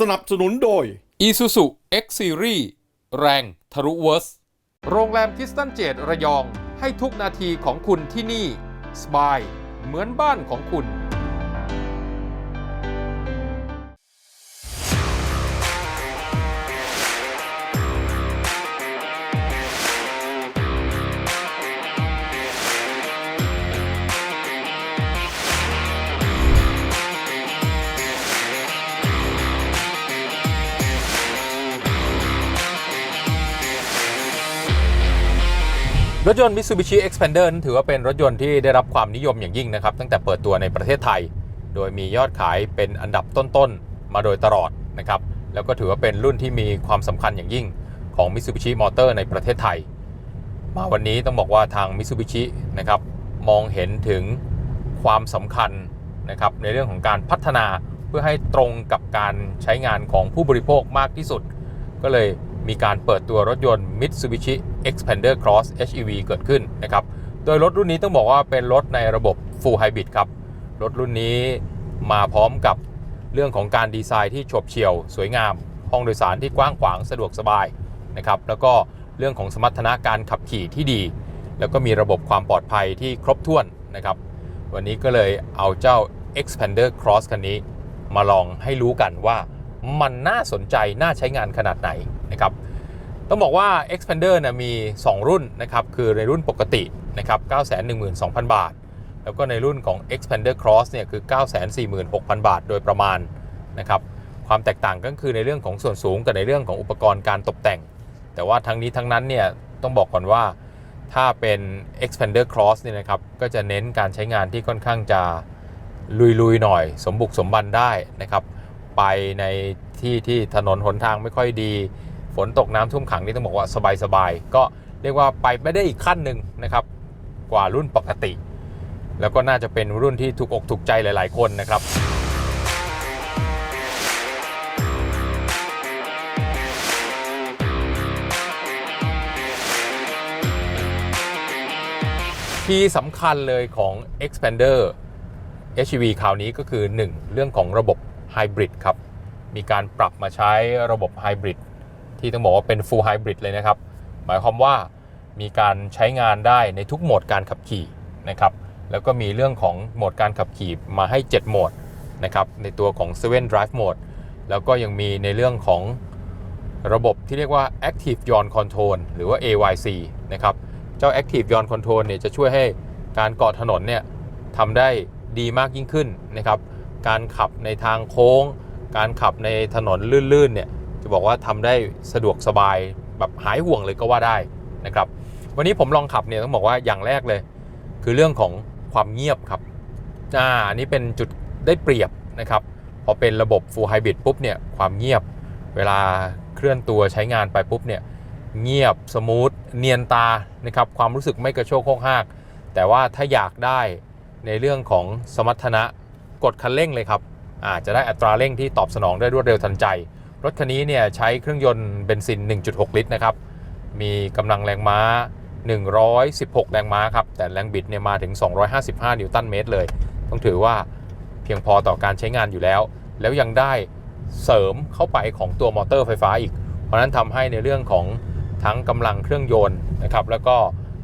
สนับสนุนโดย Isuzu X Series แรงทะลุเวิร์ส โรงแรมคิสตันเจดระยอง ให้ทุกนาทีของคุณที่นี่ สบาย เหมือนบ้านของคุณ รถยนต์ Mitsubishi Xpander ถือว่าเป็นรถยนต์ที่ได้รับความนิยมอย่างยิ่งนะครับ ตั้งแต่เปิดตัวในประเทศไทย โดยมียอดขายเป็นอันดับต้นๆ มาโดยตลอดนะครับ แล้วก็ถือว่าเป็นรุ่นที่มีความสำคัญอย่างยิ่งของ Mitsubishi Motor ในประเทศไทย มาวันนี้ต้องบอกว่าทาง Mitsubishi นะครับมองเห็นถึงความสำคัญนะครับในเรื่องของการพัฒนาเพื่อให้ตรงกับการใช้งานของผู้บริโภคมากที่สุด ก็เลย มีการเปิดตัวรถยนต์ Mitsubishi Xpander Cross HEV เกิดขึ้นนะครับ โดยรถรุ่นนี้ต้องบอกว่าเป็นรถในระบบ Full Hybrid ครับ รถรุ่นนี้มาพร้อมกับเรื่องของการดีไซน์ที่ฉบเฉี่ยว สวยงาม ห้องโดยสารที่กว้างขวางสะดวกสบายนะครับ แล้วก็เรื่องของสมรรถนะการขับขี่ที่ดี แล้วก็มีระบบความปลอดภัยที่ครบถ้วนนะครับ วันนี้ก็เลยเอาเจ้า Xpander Cross คันนี้ มาลองให้รู้กันว่ามันน่าสนใจน่าใช้งานขนาดไหน นะครับต้องบอกว่า Xpander นะมี 2 รุ่นนะครับคือในรุ่นปกตินะครับ 912,000 บาท แล้วก็ในรุ่นของ Xpander Cross เนี่ยคือ 946,000 บาท โดยประมาณนะครับความแตกต่างก็คือในเรื่องของส่วนสูงกับในเรื่องของอุปกรณ์การตกแต่ง แต่ว่าทั้งนี้ทั้งนั้นเนี่ยต้องบอกก่อนว่าถ้าเป็น Xpander Cross เนี่ยนะครับก็จะเน้นการใช้งานที่ค่อนข้างจะลุยๆหน่อย สมบุกสมบันได้นะครับไปในที่ที่ถนนหนทางไม่ค่อยดี ฝนตกน้ำท่วมขังนี่ต้องบอกว่าสบายๆก็เรียกว่าไปไม่ได้อีกขั้นหนึ่งนะครับ กว่ารุ่นปกติ แล้วก็น่าจะเป็นรุ่นที่ถูกอกถูกใจหลาย ๆ คนนะครับที่สำคัญเลยของ Expander HEV คราวนี้ก็คือ 1 เรื่องของระบบไฮบริดครับ มีการปรับมาใช้ระบบไฮบริด ที่ต้องบอกว่าเป็น Full Hybrid เลยนะครับ หมายความว่ามีการใช้งานได้ในทุกโหมดการขับขี่นะครับ แล้วก็มีเรื่องของโหมดการขับขี่มาให้ 7 โหมดนะครับในตัวของ 7 Drive Mode แล้วก็ยังมีในเรื่องของระบบที่เรียกว่า Active Yaw Control หรือว่า AYC นะครับ เจ้า Active Yaw Control เนี่ยจะช่วยให้การเกาะถนนเนี่ยทำได้ดีมากยิ่งขึ้นนะครับ การขับในทางโค้ง การขับในถนนลื่นๆเนี่ย จะบอกว่าทำได้สะดวกสบายแบบหายห่วงเลยก็ว่าได้นะครับ วันนี้ผมลองขับเนี่ยต้องบอกว่าอย่างแรกเลย คือเรื่องของความเงียบครับอ่าอันนี้เป็นจุดได้เปรียบนะครับ พอเป็นระบบ Full Hybrid ปุ๊บเนี่ยความเงียบเวลาเคลื่อนตัวใช้งานไปปุ๊บเนี่ยเงียบสมูทเนียนตานะครับความรู้สึกไม่กระโชกโคกหาก แต่ว่าถ้าอยากได้ในเรื่องของสมรรถนะกดคันเร่งเลยครับอาจจะได้อัตราเร่งที่ตอบสนองได้รวดเร็วทันใจ รถคันนี้เนี่ยใช้เครื่องยนต์เบนซิน 1.6 ลิตรนะครับ มีกำลังแรงม้า 116 แรงม้าครับ แต่แรงบิดเนี่ยมาถึง 255 นิวตันเมตรเลย ต้องถือว่าเพียงพอต่อการใช้งานอยู่แล้ว แล้วยังได้เสริมเข้าไปของตัวมอเตอร์ไฟฟ้าอีก เพราะนั้นทำให้ในเรื่องของทั้งกำลังเครื่องยนต์นะครับ แล้วก็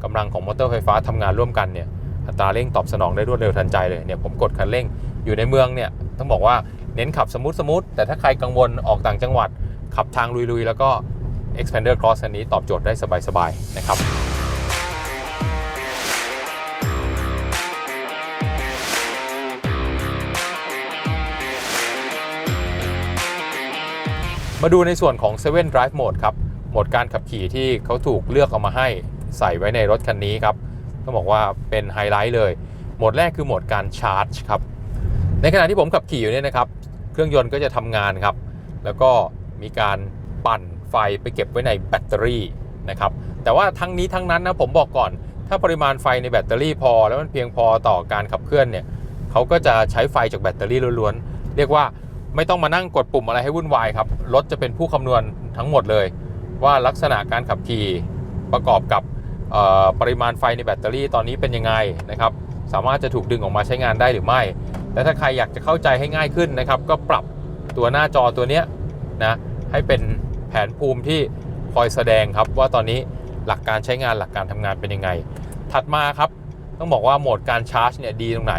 กำลังของมอเตอร์ไฟฟ้าทำงานร่วมกันเนี่ยอัตราเร่งตอบสนองได้รวดเร็วทันใจเลยเนี่ยผมกดคันเร่งอยู่ในเมืองเนี่ยต้องบอกว่า เน้นขับสมูทสมูทแต่ถ้าใครกังวลออกต่างจังหวัด ขับทางลุยๆ แล้วก็ Expander Cross คันนี้ตอบโจทย์ได้สบายๆ นะครับมาดูในส่วนของ 7 Drive Mode ครับ โหมดการขับขี่ที่เขาถูกเลือกเอามาให้ใส่ไว้ในรถคันนี้ครับ ต้องบอกว่าเป็นไฮไลท์เลย โหมดแรกคือโหมดการชาร์จครับ ในขณะที่ผมขับขี่อยู่เนี่ยนะครับ เครื่องยนต์ก็จะทำงานครับ แล้วก็มีการปั่นไฟไปเก็บไว้ในแบตเตอรี่นะครับ แต่ว่าทั้งนี้ทั้งนั้นนะผมบอกก่อน ถ้าปริมาณไฟในแบตเตอรี่พอ แล้วมันเพียงพอต่อการขับเคลื่อนเนี่ยเขาก็จะใช้ไฟจากแบตเตอรี่ล้วนๆ เรียกว่าไม่ต้องมานั่งกดปุ่มอะไรให้วุ่นวายครับ รถจะเป็นผู้คำนวณทั้งหมดเลย ว่าลักษณะการขับขี่ประกอบกับปริมาณไฟในแบตเตอรี่ตอนนี้เป็นยังไงนะครับ สามารถจะถูกดึงออกมาใช้งานได้หรือไม่ และถ้าใครอยากจะเข้าใจให้ง่ายขึ้นนะครับ ก็ปรับตัวหน้าจอตัวเนี้ยนะให้เป็นแผนภูมิที่คอยแสดงครับว่าตอนนี้หลักการใช้งานหลักการทำงานเป็นยังไง ถัดมาครับ ต้องบอกว่าโหมดการชาร์จเนี่ยดีตรงไหน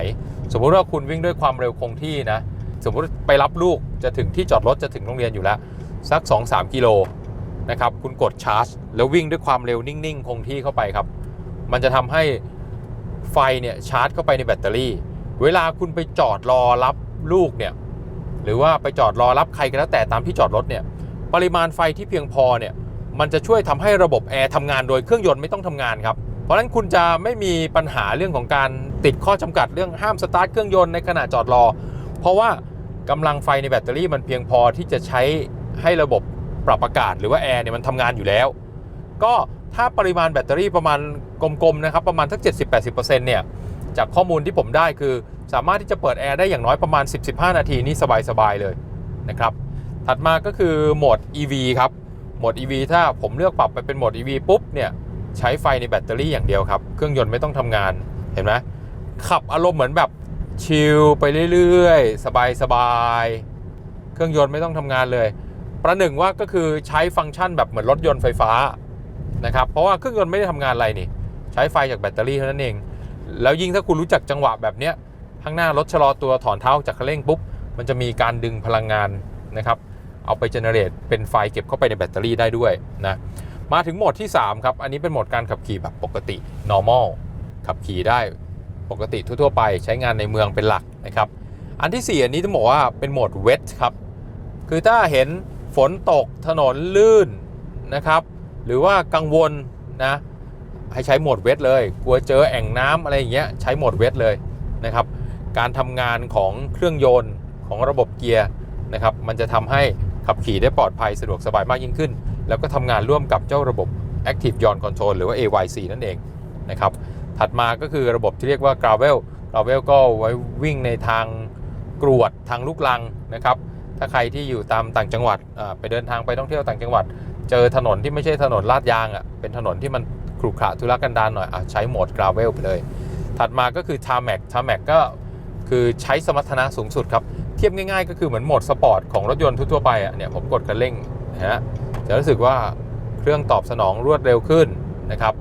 สมมุติว่าคุณวิ่งด้วยความเร็วคงที่นะ สมมุติไปรับลูกจะถึงที่จอดรถจะถึงโรงเรียนอยู่แล้ว สัก 2-3 กิโลนะครับคุณกดชาร์จ แล้ววิ่งด้วยความเร็วนิ่ง ๆ คงที่เข้าไปครับ มันจะทำให้ไฟเนี่ยชาร์จเข้าไปในแบตเตอรี่ เวลาคุณไปจอดรอรับลูกเนี่ยหรือว่าไปจอดรอรับใครก็แล้วแต่ตามที่จอดรถเนี่ยปริมาณไฟที่เพียงพอเนี่ยมันจะช่วยทำให้ระบบแอร์ทำงานโดยเครื่องยนต์ไม่ต้องทำงานครับเพราะฉะนั้นคุณจะไม่มีปัญหาเรื่องของการติดข้อจำกัดเรื่องห้ามสตาร์ทเครื่องยนต์ในขณะจอดรอ เพราะว่ากำลังไฟในแบตเตอรี่มันเพียงพอที่จะใช้ให้ระบบปรับอากาศหรือว่าแอร์เนี่ยมันทำงานอยู่แล้ว ก็ถ้าปริมาณแบตเตอรี่ประมาณกลมๆนะครับประมาณทัก70-80%เนี่ย จากข้อมูลที่ผมได้คือ สามารถที่จะเปิดแอร์ได้อย่างน้อยประมาณ 10-15 นาทีนี่สบายๆเลยนะครับ ถัดมาก็คือโหมด EV ครับ โหมด EV ถ้าผมเลือกปรับไปเป็นโหมด EV ปุ๊บเนี่ยใช้ไฟในแบตเตอรี่อย่างเดียวครับ เครื่องยนต์ไม่ต้องทำงาน เห็นไหมขับอารมณ์เหมือนแบบชิลไปเรื่อยๆ สบายๆ เครื่องยนต์ไม่ต้องทำงานเลย ประหนึ่งว่าก็คือใช้ฟังก์ชันแบบเหมือนรถยนต์ไฟฟ้านะครับ เพราะว่าเครื่องยนต์ไม่ได้ทำงานอะไรนี่ ใช้ไฟจากแบตเตอรี่เท่านั้นเอง แล้วยิ่งถ้าคุณรู้จักจังหวะแบบเนี้ยข้างหน้ารถชะลอตัวถอนเท้าจากคันเร่งปุ๊บ มันจะมีการดึงพลังงานนะครับ เอาไปเจเนเรตเป็นไฟเก็บเข้าไปในแบตเตอรี่ได้ด้วยนะ มาถึงโหมดที่ 3 ครับ อันนี้เป็นโหมดการขับขี่แบบปกติ normal ขับขี่ได้ปกติทั่วๆไปใช้งานในเมืองเป็นหลักนะครับ อันที่ 4 อันนี้ต้องบอกว่าเป็นโหมด wet ครับ คือถ้าเห็นฝนตกถนนลื่นนะครับ หรือว่ากังวลนะ ให้ใช้โหมดเวทเลย กลัวเจอแอ่งน้ำอะไรอย่างเงี้ยใช้โหมดเวทเลยนะครับ การทำงานของเครื่องยนต์ของระบบเกียร์นะครับมันจะทำให้ขับขี่ได้ปลอดภัยสะดวกสบายมากยิ่งขึ้น แล้วก็ทำงานร่วมกับเจ้าระบบ Active Yaw Control หรือว่า AYC นั่นเองนะครับถัดมาก็คือระบบที่เรียกว่า Gravel Gravel ก็ไว้วิ่งในทางกรวดทางลูกลังนะครับถ้าใครที่อยู่ตามต่างจังหวัดไปเดินทางไปท่องเที่ยวต่างจังหวัด เจอถนนที่ไม่ใช่ถนนลาดยางอะเป็นถนนที่มัน ขรุขระทุรกันดารหน่อยอะใช้โหมด Gravel ไปเลย ถัดมาก็คือ Tarmac Tarmac ก็คือใช้สมรรถนะสูงสุดครับ เทียบง่ายๆ ก็คือเหมือนโหมดสปอร์ตของรถยนต์ทั่วไปอะเนี่ยผมกดคันเร่งนะฮะจะรู้สึกว่าเครื่องตอบสนองรวดเร็วขึ้นนะครับ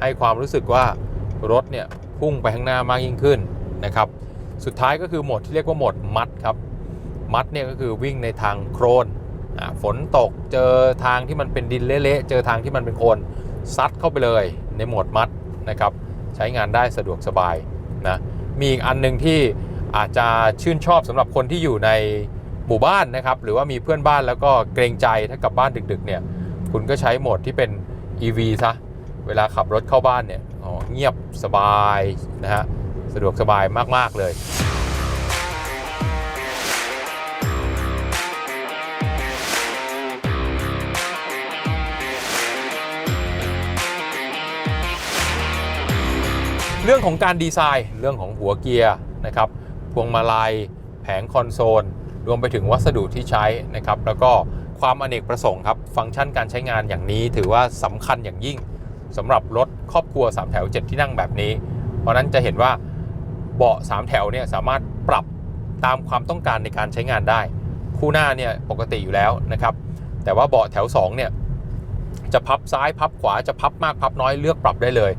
ให้ความรู้สึกว่ารถเนี่ยพุ่งไปข้างหน้ามากยิ่งขึ้นนะครับ สุดท้ายก็คือโหมดที่เรียกว่าโหมดมัดครับมัดเนี่ยก็คือวิ่งในทางโครนฝนตกเจอทางที่มันเป็นดินเละๆเจอทางที่มันเป็นโคลน ซัดเข้าไปเลยในโหมดมัดนะครับ ใช้งานได้สะดวกสบายนะมีอีกอันหนึ่งที่อาจจะชื่นชอบสำหรับคนที่อยู่ในหมู่บ้านนะครับ หรือว่ามีเพื่อนบ้านแล้วก็เกรงใจถ้ากลับบ้านดึกๆเนี่ยคุณก็ใช้โหมดที่เป็น EV ซะเวลาขับรถเข้าบ้านเนี่ยเงียบสบายนะฮะสะดวกสบายมาก ๆ เลย เรื่องของการดีไซน์ เรื่องของหัวเกียร์นะครับ พวงมาลัย แผงคอนโซล รวมไปถึงวัสดุที่ใช้นะครับ แล้วก็ความอเนกประสงค์ครับ ฟังก์ชันการใช้งานอย่างนี้ถือว่าสำคัญอย่างยิ่งสำหรับรถครอบครัว 3 แถว 7 ที่นั่งแบบนี้ เพราะฉะนั้นจะเห็นว่าเบาะ 3 แถวเนี่ยสามารถปรับตามความต้องการในการใช้งานได้ คู่หน้าเนี่ยปกติอยู่แล้วนะครับ แต่ว่าเบาะแถว2เนี่ยจะพับซ้ายพับขวาจะพับมากพับน้อยเลือกปรับได้เลย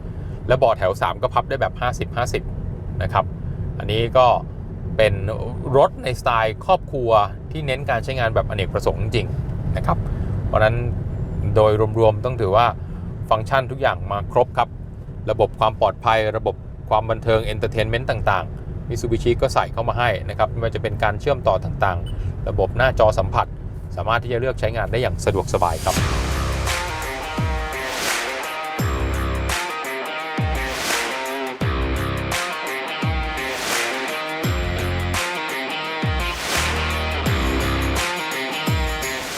และเบาะแถว 3 ก็พับได้แบบ 50-50 นะครับ อันนี้ก็เป็นรถในสไตล์ครอบครัวที่เน้นการใช้งานแบบอเนกประสงค์จริงนะครับ เพราะฉะนั้นโดยรวมๆต้องถือว่าฟังก์ชันทุกอย่างมาครบครับ ระบบความปลอดภัย ระบบความบันเทิงเอนเตอร์เทนเมนต์ต่างๆ มิซูบิชิก็ใส่เข้ามาให้นะครับไม่ว่าจะเป็นการเชื่อมต่อต่างๆ ระบบหน้าจอสัมผัส สามารถที่จะเลือกใช้งานได้อย่างสะดวกสบายครับ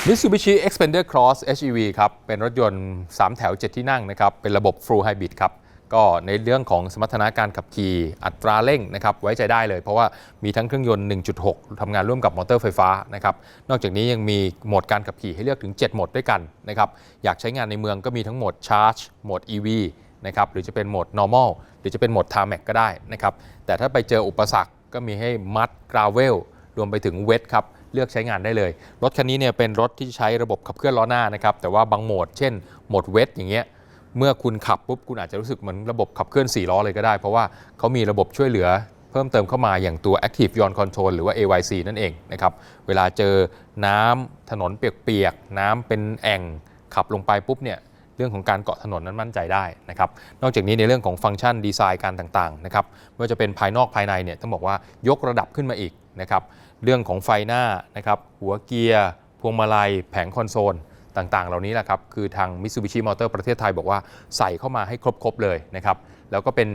Mitsubishi Xpander Cross HEV ครับ เป็นรถยนต์ 3 แถว 7 ที่นั่งนะครับ เป็นระบบ Full Hybrid ครับ ก็ในเรื่องของสมรรถนะการขับขี่อัตราเร่งนะครับ ไว้ใจได้เลย เพราะว่ามีทั้งเครื่องยนต์ 1.6 ทำงานร่วมกับมอเตอร์ไฟฟ้านะครับ นอกจากนี้ยังมีโหมดการขับขี่ให้เลือกถึง 7 โหมดด้วยกันนะครับ อยากใช้งานในเมืองก็มีทั้งโหมด Charge โหมด EV นะครับหรือจะเป็นโหมด normal หรือจะเป็นโหมด tarmac ก็ได้นะครับแต่ถ้าไปเจออุปสรรคก็มีให้มัด gravel รวมไปถึง wet ครับ เลือกใช้งานได้เลย รถคันนี้เนี่ยเป็นรถที่ใช้ระบบขับเคลื่อนล้อหน้านะครับ แต่ว่าบางโหมด เช่นโหมดเวทอย่างเงี้ย เมื่อคุณขับปุ๊บคุณอาจจะรู้สึกเหมือนระบบขับเคลื่อน 4 ล้อเลยก็ได้ เพราะว่าเขามีระบบช่วยเหลือเพิ่มเติมเข้ามาอย่างตัว Active Yawn Control หรือว่า AYC นั่นเองนะครับ เวลาเจอน้ำถนนเปียกๆ น้ำเป็นแอ่งขับลงไปปุ๊บเนี่ยเรื่องของการเกาะถนนนั้นมั่นใจได้นะครับ นอกจากนี้ในเรื่องของฟังก์ชันดีไซน์การต่างๆนะครับไม่ว่าจะเป็นภายนอกภายในเนี่ยต้องบอกว่ายกระดับขึ้นมาอีกนะครับ เรื่องของไฟหน้านะครับหัวเกียร์ พวงมาลัย แผงคอนโซลต่างๆ เหล่านี้แหละครับ คือทาง Mitsubishi Motor ประเทศไทยบอกว่าใส่เข้ามาให้ครบ ๆ เลยนะครับ แล้วก็เป็น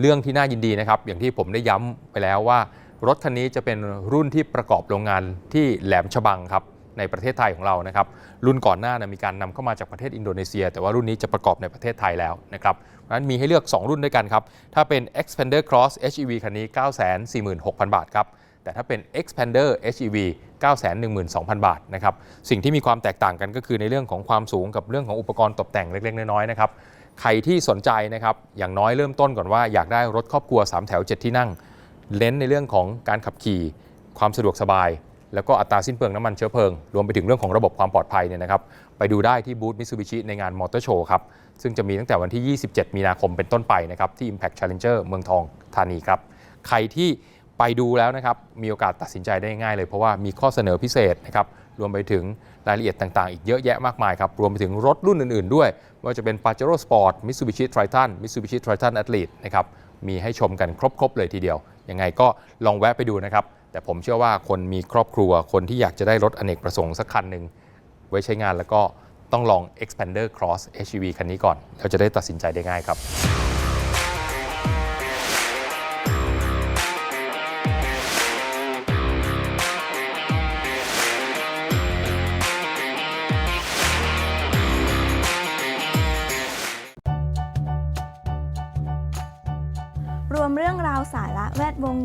เรื่องที่น่ายินดีนะครับ อย่างที่ผมได้ย้ำไปแล้วว่า รถคันนี้จะเป็นรุ่นที่ประกอบโรงงานที่แหลมฉบังครับในประเทศไทยของเรานะครับ รุ่นก่อนหน้านะมีการนำเข้ามาจากประเทศอินโดนีเซีย แต่ว่ารุ่นนี้จะประกอบในประเทศไทยแล้วนะครับเพราะนั้นมีให้เลือก 2 รุ่นด้วยกันครับ ถ้าเป็น Expander Cross HEV คันนี้ 946,000 บาทครับ แต่ถ้าเป็น Expander HEV 912,000 บาทนะครับ สิ่งที่มีความแตกต่างกันก็คือในเรื่องของความสูงกับเรื่องของอุปกรณ์ตกแต่งเล็ก ๆ น้อยๆนะครับ ใครที่สนใจนะครับ อย่างน้อยเริ่มต้นก่อนว่าอยากได้รถครอบครัว 3 แถว 7 ที่นั่ง เน้นในเรื่องของการขับขี่ ความสะดวกสบาย แล้วก็อัตราสิ้นเปลืองน้ำมันเชื้อเพลิง รวมไปถึงเรื่องของระบบความปลอดภัยเนี่ยนะครับ ไปดูได้ที่บูธมิตซูบิชิในงานมอเตอร์โชว์ครับ ซึ่งจะมีตั้งแต่วันที่ 27 มีนาคมเป็นต้นไปนะครับที่ Impact Challenger เมืองทองธานีครับ ใครที่ ไปดูแล้วนะครับมีโอกาสตัดสินใจได้ง่ายเลยเพราะว่ามีข้อเสนอพิเศษนะครับรวมไปถึงรายละเอียดต่าง ๆ อีกเยอะแยะมากมายครับ รวมไปถึงรถรุ่นอื่น ๆ ด้วยไม่ว่าจะเป็น Pajero Sport Mitsubishi Triton Mitsubishi Triton Athlete นะครับมีให้ชมกันครบ ๆ เลยทีเดียว ยังไงก็ลองแวะไปดูนะครับ แต่ผมเชื่อว่าคนมีครอบครัวคนที่อยากจะได้รถอเนกประสงค์สักคันหนึ่งไว้ใช้งานแล้วก็ต้องลอง Expander Cross HEV คันนี้ก่อนแล้วจะได้ตัดสินใจได้ง่ายครับ